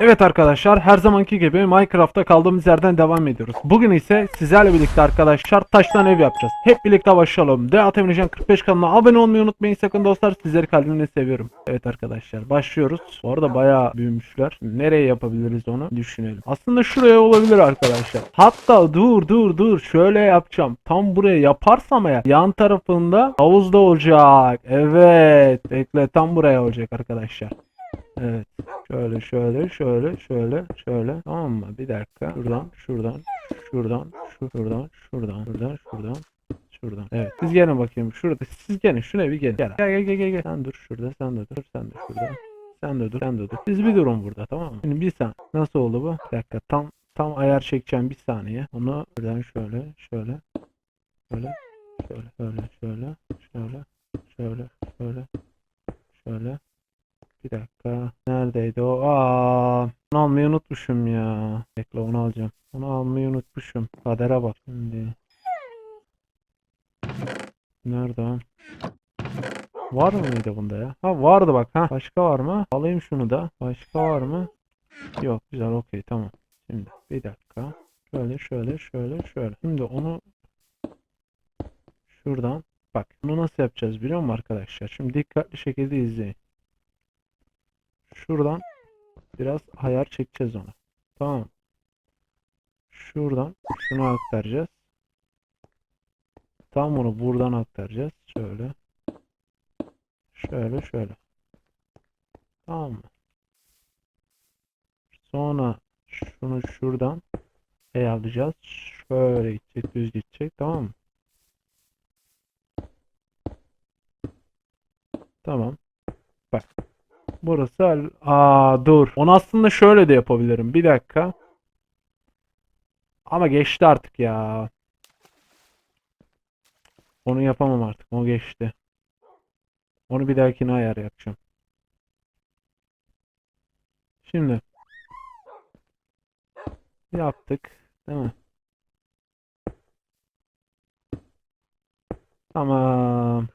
Evet arkadaşlar her zamanki gibi Minecraft'ta kaldığımız yerden devam ediyoruz. Bugün ise sizlerle birlikte arkadaşlar taştan ev yapacağız. Hep birlikte başlayalım. Deat Emircan 45 kanalına abone olmayı unutmayın sakın dostlar. Sizleri kalbimle seviyorum. Evet arkadaşlar başlıyoruz. Bu arada bayağı büyümüşler. Nereye yapabiliriz onu düşünelim. Aslında şuraya olabilir arkadaşlar. Hatta dur dur dur şöyle yapacağım. Tam buraya yaparsam eğer yan tarafında havuzda olacak. Evet. Bekle tam buraya olacak arkadaşlar. Evet. Şöyle şöyle şöyle şöyle şöyle tamam mı? Bir dakika. Şuradan şuradan şuradan şu- şuradan şuradan şuradan şuradan şuradan. Evet. Siz gelin bakayım. Şurada. Siz gelin. Şuna bir gelin. Gel. Gel gel gel gel. gel. Sen dur şurada. Sen de dur. Sen de şurada. Sen de dur. Sen de dur. Siz bir durun burada tamam mı? Şimdi bir saniye. Nasıl oldu bu? Bir dakika. Tam tam ayar çekeceğim bir saniye. Onu buradan şöyle şöyle şöyle şöyle şöyle şöyle şöyle şöyle şöyle şöyle bir dakika. Neredeydi o? Aa, onu almayı unutmuşum ya. Bekle onu alacağım. Onu almayı unutmuşum. Kadere bak şimdi. Nerede? Var mıydı bunda ya? Ha vardı bak ha. Başka var mı? Alayım şunu da. Başka var mı? Yok güzel okey tamam. Şimdi bir dakika. Şöyle şöyle şöyle şöyle. Şimdi onu şuradan bak bunu nasıl yapacağız biliyor musun arkadaşlar? Şimdi dikkatli şekilde izleyin. Şuradan biraz ayar çekeceğiz ona. Tamam. Şuradan şunu aktaracağız. Tam bunu buradan aktaracağız. Şöyle. Şöyle şöyle. Tamam mı? Sonra şunu şuradan ayarlayacağız. Şöyle gidecek, düz gidecek. Tamam mı? Tamam. Bak. Burası al- Aa dur. Onu aslında şöyle de yapabilirim. Bir dakika. Ama geçti artık ya. Onu yapamam artık. O geçti. Onu bir dahakine ayar yapacağım. Şimdi yaptık, değil mi? Tamam.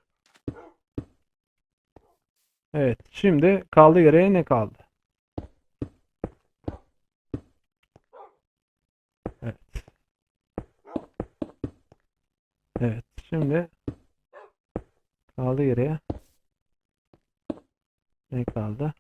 Evet. Şimdi kaldı geriye ne kaldı? Evet. Evet. Şimdi kaldı geriye. Ne kaldı?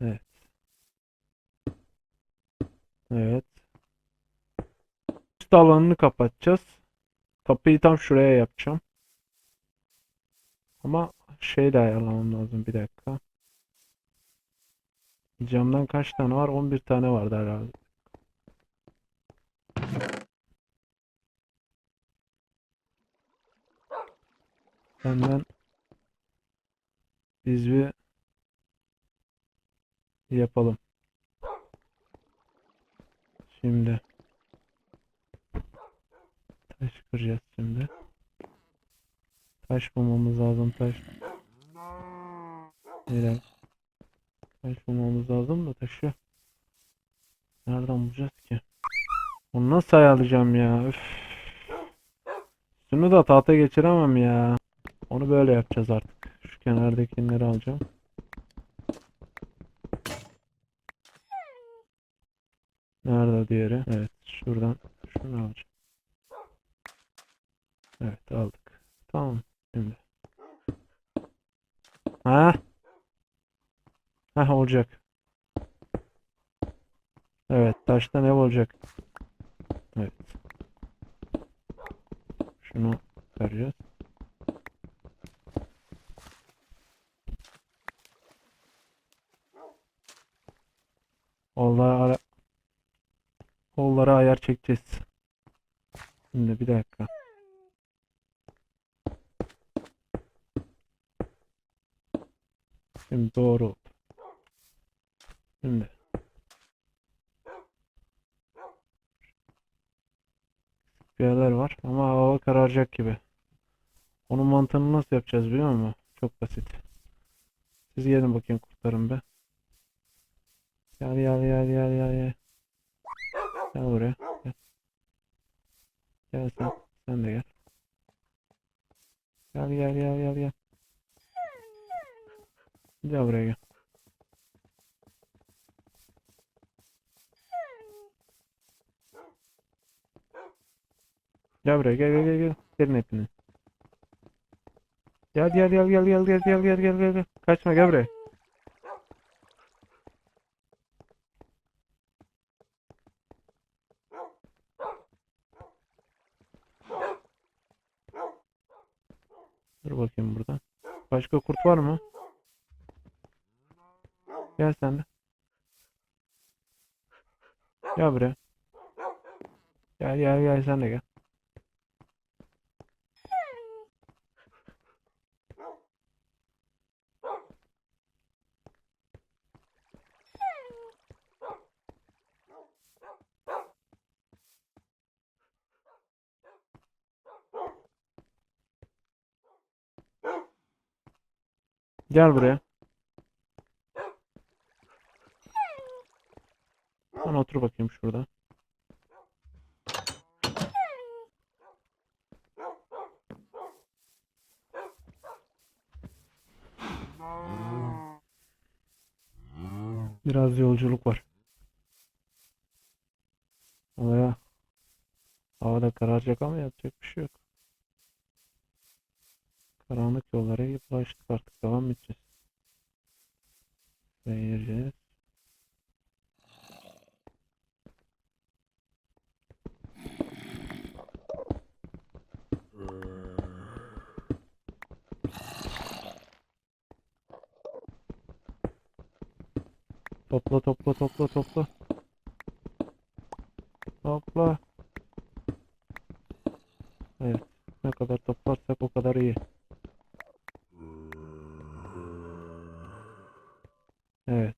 Evet. Evet. Üst alanını kapatacağız. Kapıyı tam şuraya yapacağım. Ama şey de ayarlamam lazım bir dakika. Camdan kaç tane var? 11 tane vardı herhalde. Hemen biz bir yapalım. Şimdi taş kıracağız şimdi. Taş bulmamız lazım taş. Neden? Taş bulmamız lazım da taşı. Nereden bulacağız ki? Onu nasıl ayarlayacağım ya? Üf. Şunu da tahta geçiremem ya. Onu böyle yapacağız artık. Şu kenardakileri alacağım. Nerede diğeri? Evet, şuradan şunu alacağım. Evet, aldık. Tamam, şimdi. Ha? Ha olacak. Evet, taştan ev olacak. Evet. Şunu vereceğiz. Onları ara Kollara ayar çekeceğiz. Şimdi bir dakika. Şimdi doğru oldu. Şimdi. Bir yerler var ama hava kararacak gibi. Onun mantığını nasıl yapacağız biliyor musun? Çok basit. Siz gelin bakayım kurtarın be. Gel gel gel gel gel gel. Gel buraya. Gel. Gel sen. Sen de gel. Gel gel gel gel gel. Gel buraya gel. Gel buraya gel gel gel gel. Gelin hepiniz. Gel gel gel gel gel gel gel gel gel gel. Kaçma gel buraya. Dur bakayım burada. Başka kurt var mı? Sen de. Gel buraya. Gel gel gel sen de gel. Gel buraya. Otur bakayım şurada. Biraz yolculuk var. Havaya havada kararacak ama yapacak bir şey yok. Karanlık yollara ulaştık artık devam edeceğiz. Gireceğiz. Topla topla topla topla. Topla. Evet. Ne kadar toplarsak o kadar iyi. Evet.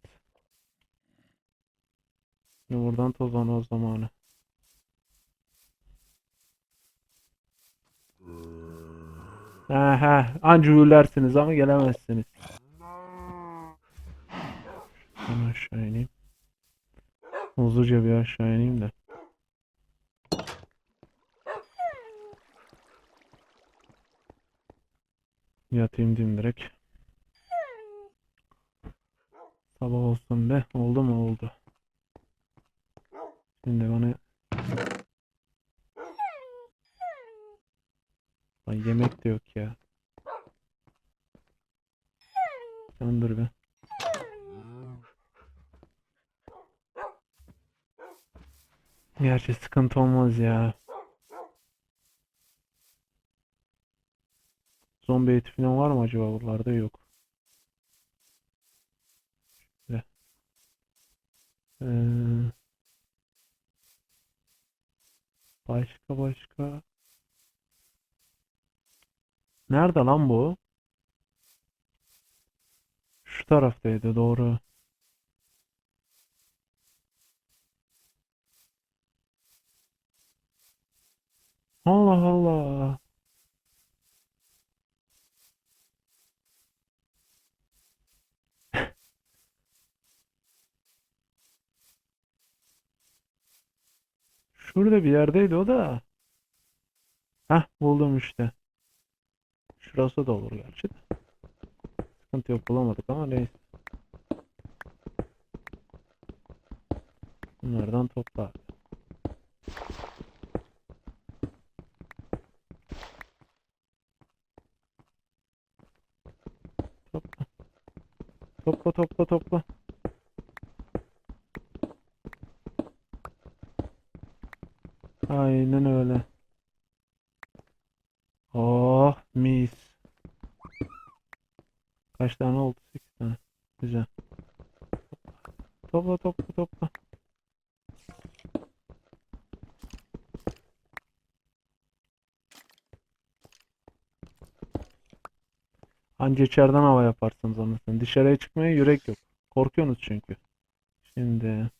Şimdi buradan tozlanma zamanı. Aha, anca hürlersiniz ama gelemezsiniz. Ben aşağı ineyim. Hızlıca bir aşağı ineyim de. Yatayım dimdirek. Sabah olsun be. Oldu mu? Oldu. Şimdi bana Ay yemek de yok ya. Sen dur be. Gerçi sıkıntı olmaz ya. Zombi eti falan var mı acaba buralarda? Yok. Şöyle. Ee, başka başka. Nerede lan bu? Şu taraftaydı doğru. Allah Allah. Şurada bir yerdeydi o da. Heh buldum işte. Şurası da olur gerçi de. Sıkıntı yok bulamadık ama neyse. Bunlardan topla abi. Topla. Topla topla topla. Aynen öyle. Oh mis. Kaç tane oldu? 8 tane. Güzel. Topla topla topla. Anca içeriden hava yaparsınız anasını. Dışarıya çıkmaya yürek yok. Korkuyorsunuz çünkü. Şimdi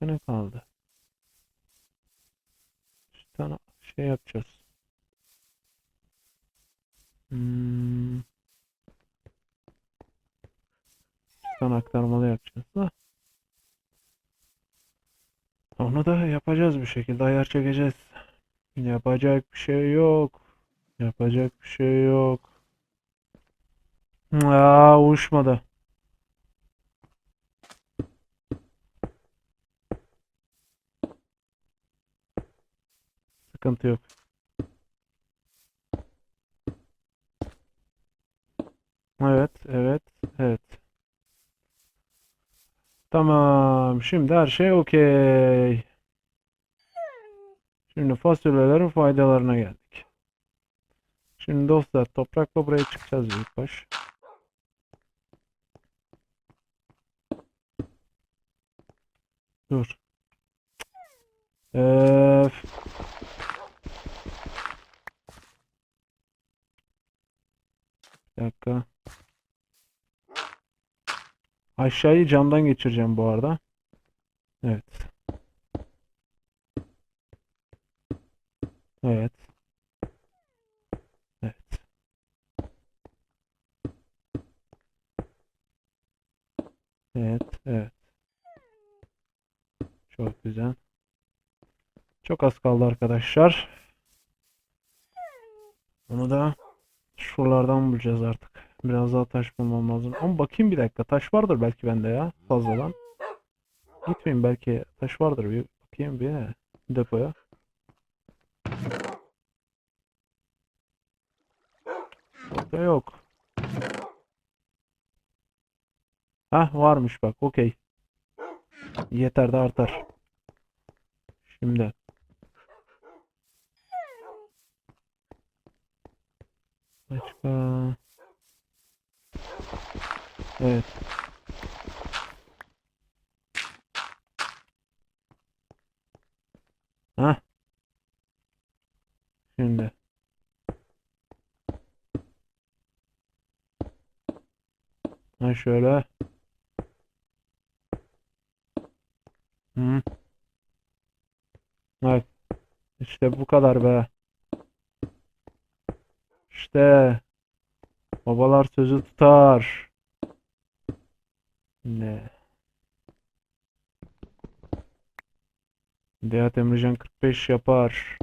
başka ne kaldı? Bir tane şey yapacağız. Hmm. Topraktan aktarmalı yapacağız da. Onu da yapacağız bir şekilde ayar çekeceğiz. Yapacak bir şey yok. Yapacak bir şey yok. Aa, uyuşmadı. Sıkıntı yok. Evet, evet, evet. Tamam, şimdi her şey okey. Şimdi fasulyelerin faydalarına geldik. Şimdi dostlar toprakla buraya çıkacağız ilk baş. Dur. Öf. Bir dakika. Aşağıyı camdan geçireceğim bu arada. Evet. Evet. Evet. Evet, evet. Çok güzel. Çok az kaldı arkadaşlar. Bunu da şuralardan bulacağız artık. Biraz daha taş bulmam lazım. Ama bakayım bir dakika. Taş vardır belki bende ya. Fazladan. Gitmeyin belki taş vardır. Bir bakayım bir depoya. Burada yok. Hah varmış bak. Okey. Yeter de artar. Şimdi. Başka. Evet. Hah. Şimdi. Ha şöyle. Hı. Bak. İşte bu kadar be. İşte. Babalar sözü tutar. Ne? Dehat Emrecan 45 yapar.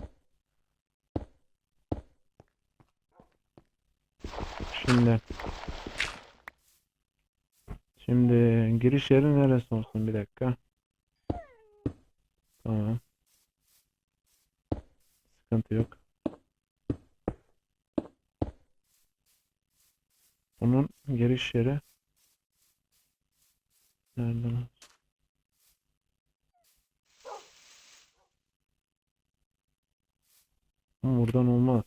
Şimdi. Şimdi giriş yeri neresi olsun bir dakika. Tamam. Sıkıntı yok. Bunun giriş yeri nerede lan? Ama Buradan olmaz.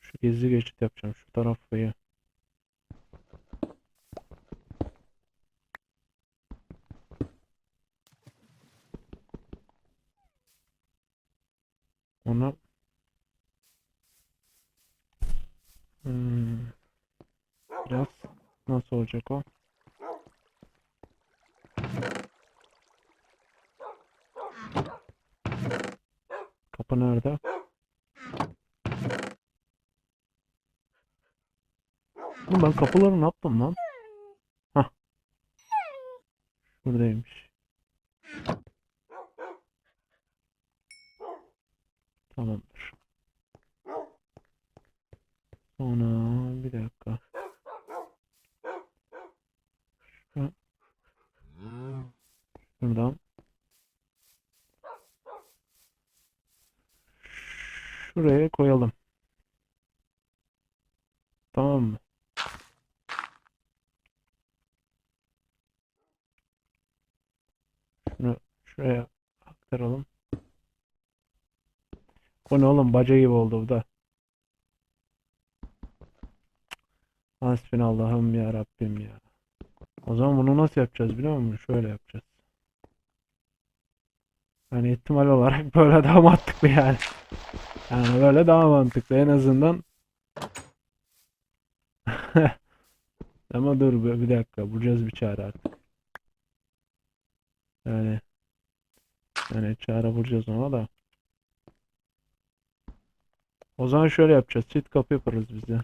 Şu gizli geçit yapacağım şu tarafı. Onu Hmm. Biraz nasıl olacak o? Kapı nerede? Ben kapıları ne yaptım lan? Hah. Şuradaymış. Tamamdır. Sonra bir dakika. Şu- Şuradan. Şuraya koyalım. Tamam mı? Şunu şuraya aktaralım. Bu ne oğlum baca gibi oldu bu da. Hasbinallahım ya Rabbim ya. O zaman bunu nasıl yapacağız biliyor musun? Şöyle yapacağız. Yani ihtimal olarak böyle daha mantıklı yani. Yani böyle daha mantıklı en azından. Ama dur bir dakika bulacağız bir çare artık. Yani yani çare bulacağız ona da. O zaman şöyle yapacağız. Çift kapı yaparız biz de.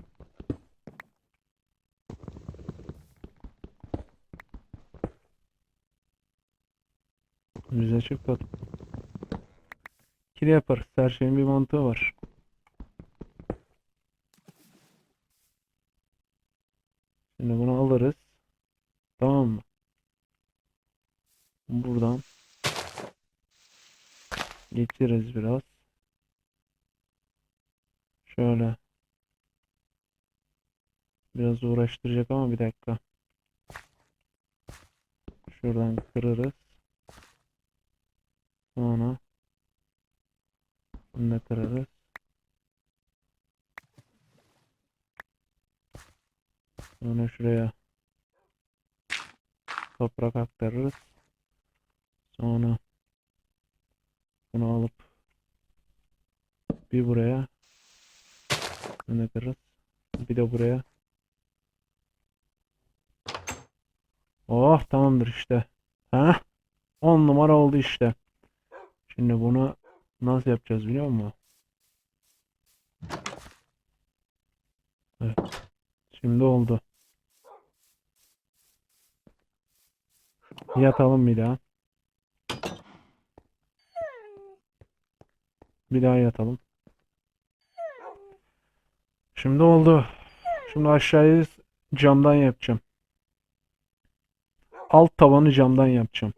Bize çift kapı. Kili yaparız. Her şeyin bir mantığı var. Şimdi bunu alırız. Tamam mı? Buradan geçiririz biraz. Şöyle. Biraz uğraştıracak ama bir dakika. Şuradan kırarız. Sonra bunu da kırarız. Sonra şuraya toprak aktarırız. Sonra bunu alıp bir buraya bunu da kırarız. Bir de buraya. Oh tamamdır işte. Ha? 10 numara oldu işte. Şimdi bunu nasıl yapacağız biliyor musun? Evet. Şimdi oldu. Yatalım bir daha. Bir daha yatalım. Şimdi oldu. Şimdi aşağıyı camdan yapacağım. Alt tavanı camdan yapacağım.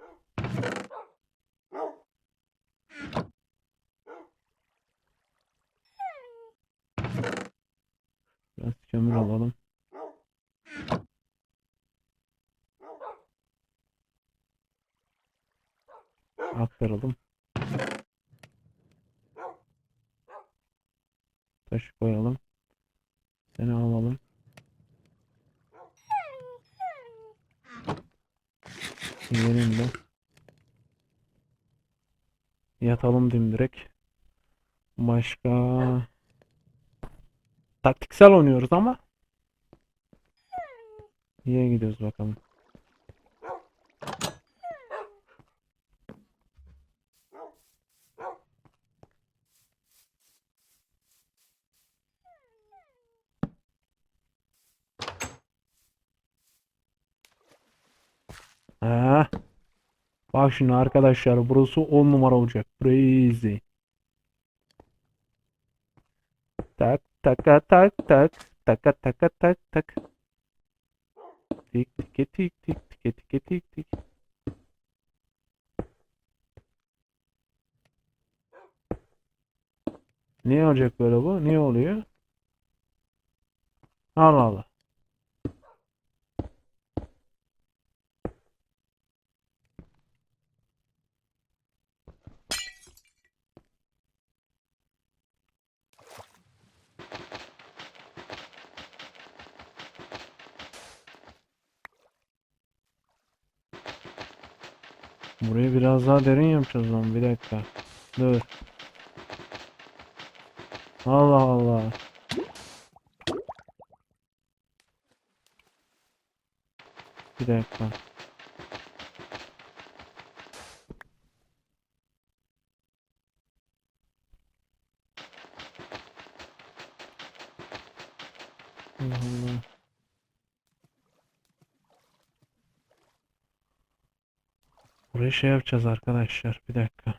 Biraz kömür alalım. Aktaralım. Taşı koyalım. Seni alalım. Yiyelim de. Yatalım dimdirek. Başka taktiksel oynuyoruz ama İyiye gidiyoruz bakalım. Ha. Bak şimdi arkadaşlar burası 10 numara olacak. Crazy. Tak taka tak tak taka taka tak tak. Tik tike tik tik tike tike tik tik. Niye olacak böyle bu? Niye oluyor? Allah Allah. Burayı biraz daha derin yapacağız lan bir dakika. Dur. Allah Allah. Bir dakika. Allah Allah. Burayı şey yapacağız arkadaşlar. Bir dakika.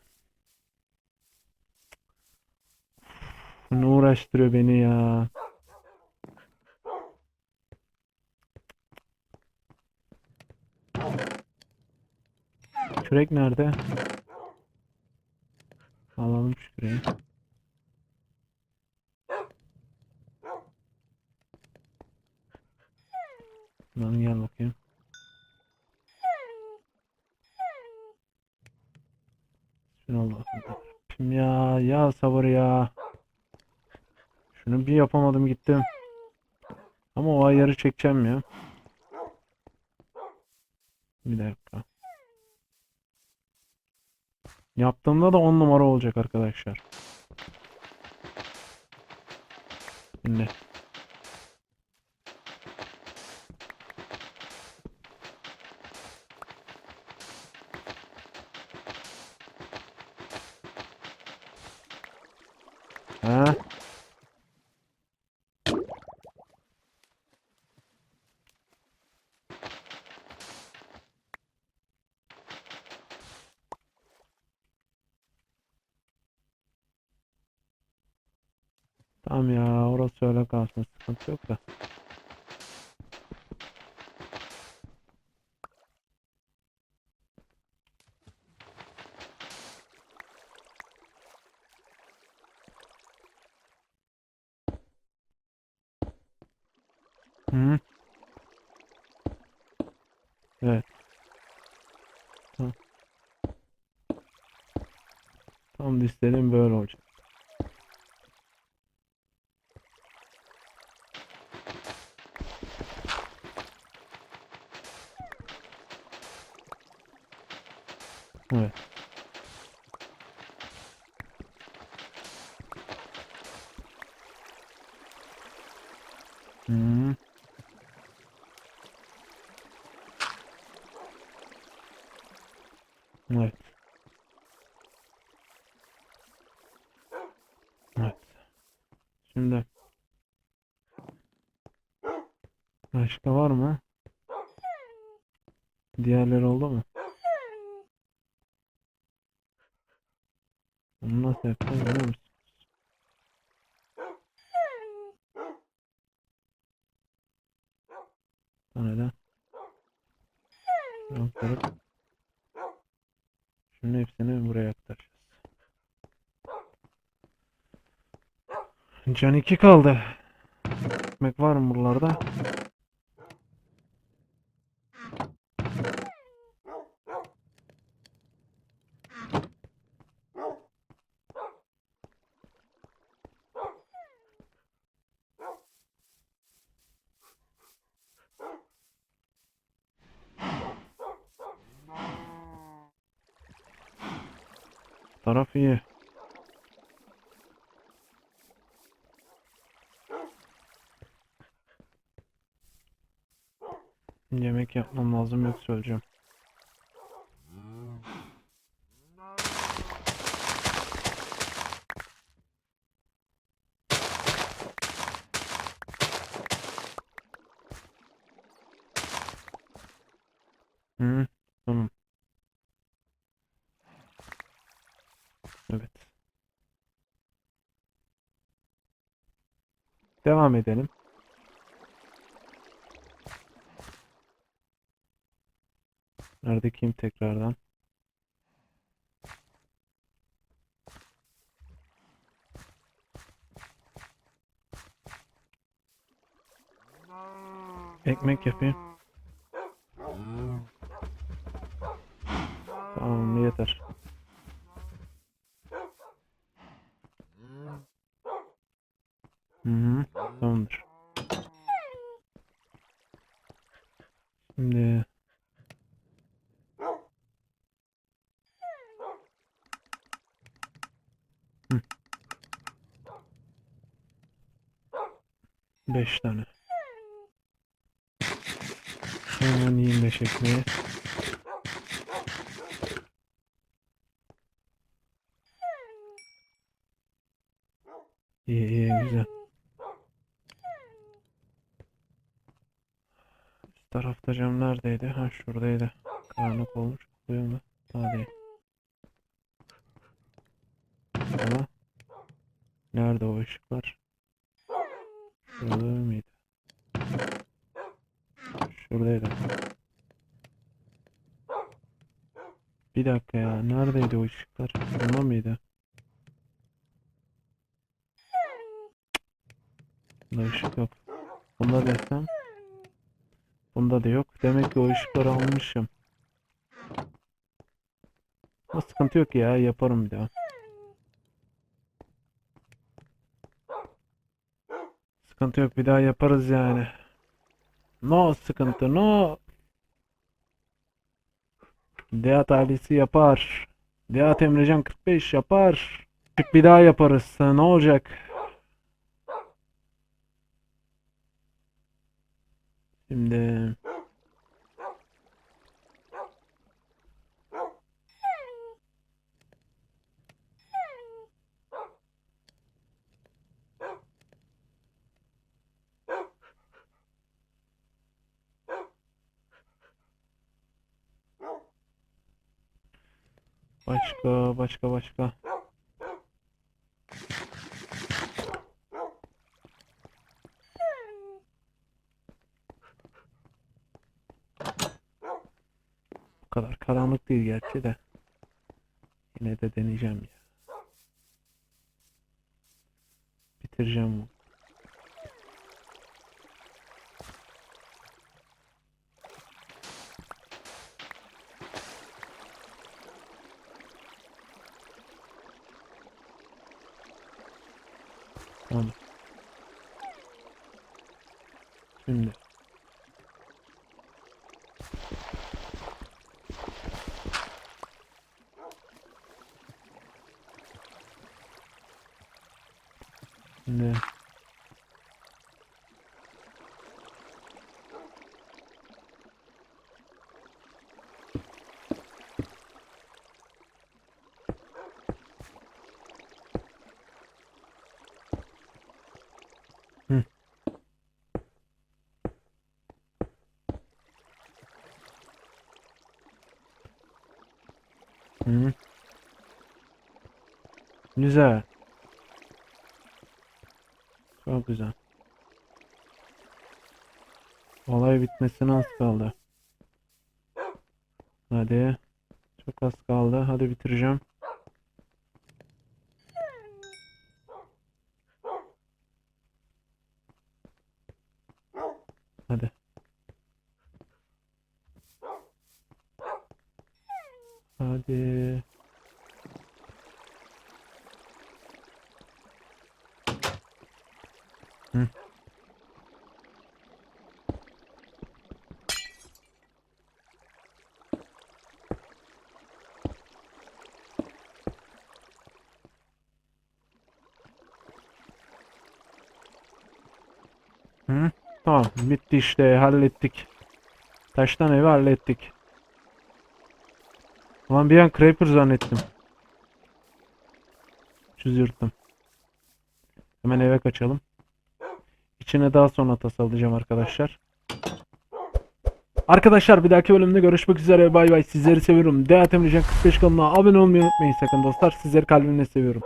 Ne uğraştırıyor beni ya. Kürek nerede? Alalım şu küreği. Lan gel bakayım. Şunu Allah'ım ya ya sabır ya. Şunu bir yapamadım gittim. Ayarı çekeceğim ya. Bir dakika. Yaptığımda da 10 numara olacak arkadaşlar. Şimdi. Ha? Tamam ya orası öyle kalsın sıkıntı yok da. Evet. Buraya aktaracağız. Can 2 kaldı. Ekmek var mı buralarda? Taraf iyi. Yemek yapmam lazım yoksa öleceğim. Hı, tamam. Evet. Devam edelim. Neredekiyim tekrardan? Ekmek yapayım. Tamam yeter. 5 tane. Hemen 25 ekmeği. İyi iyi güzel. Üst tarafta cam neredeydi? Ha şuradaydı. Karanlık olmuş. Duyuyor mu? Daha değil. Ama nerede o ışıklar? Bir dakika ya. Neredeydi o ışıklar? Bunda mıydı? Bunda ışık yok. Bunda desem. Bunda da yok. Demek ki o ışıkları almışım. Ama sıkıntı yok ya. Yaparım bir daha. Sıkıntı yok. Bir daha yaparız yani. No sıkıntı. No. Deat ailesi yapar. Deat Emrecan 45 yapar. Çık bir daha yaparız. Ne olacak? Şimdi Başka başka başka. Bu kadar karanlık değil gerçi de. Yine de deneyeceğim ya. Bitireceğim bunu. Güzel. Çok güzel. Olay bitmesine az kaldı. Hadi. Çok az kaldı. Hadi bitireceğim. Hadi. Hadi. Hı. Hı? Tamam bitti işte hallettik. Taştan evi hallettik. Ulan bir an Creeper zannettim. Çözürdüm. Hemen eve kaçalım. İçine daha sonra tasarlayacağım arkadaşlar. Arkadaşlar bir dahaki bölümde görüşmek üzere. Bay bay. Sizleri seviyorum. Emrecan 45 kanalına abone olmayı unutmayın sakın dostlar. Sizleri kalbimle seviyorum.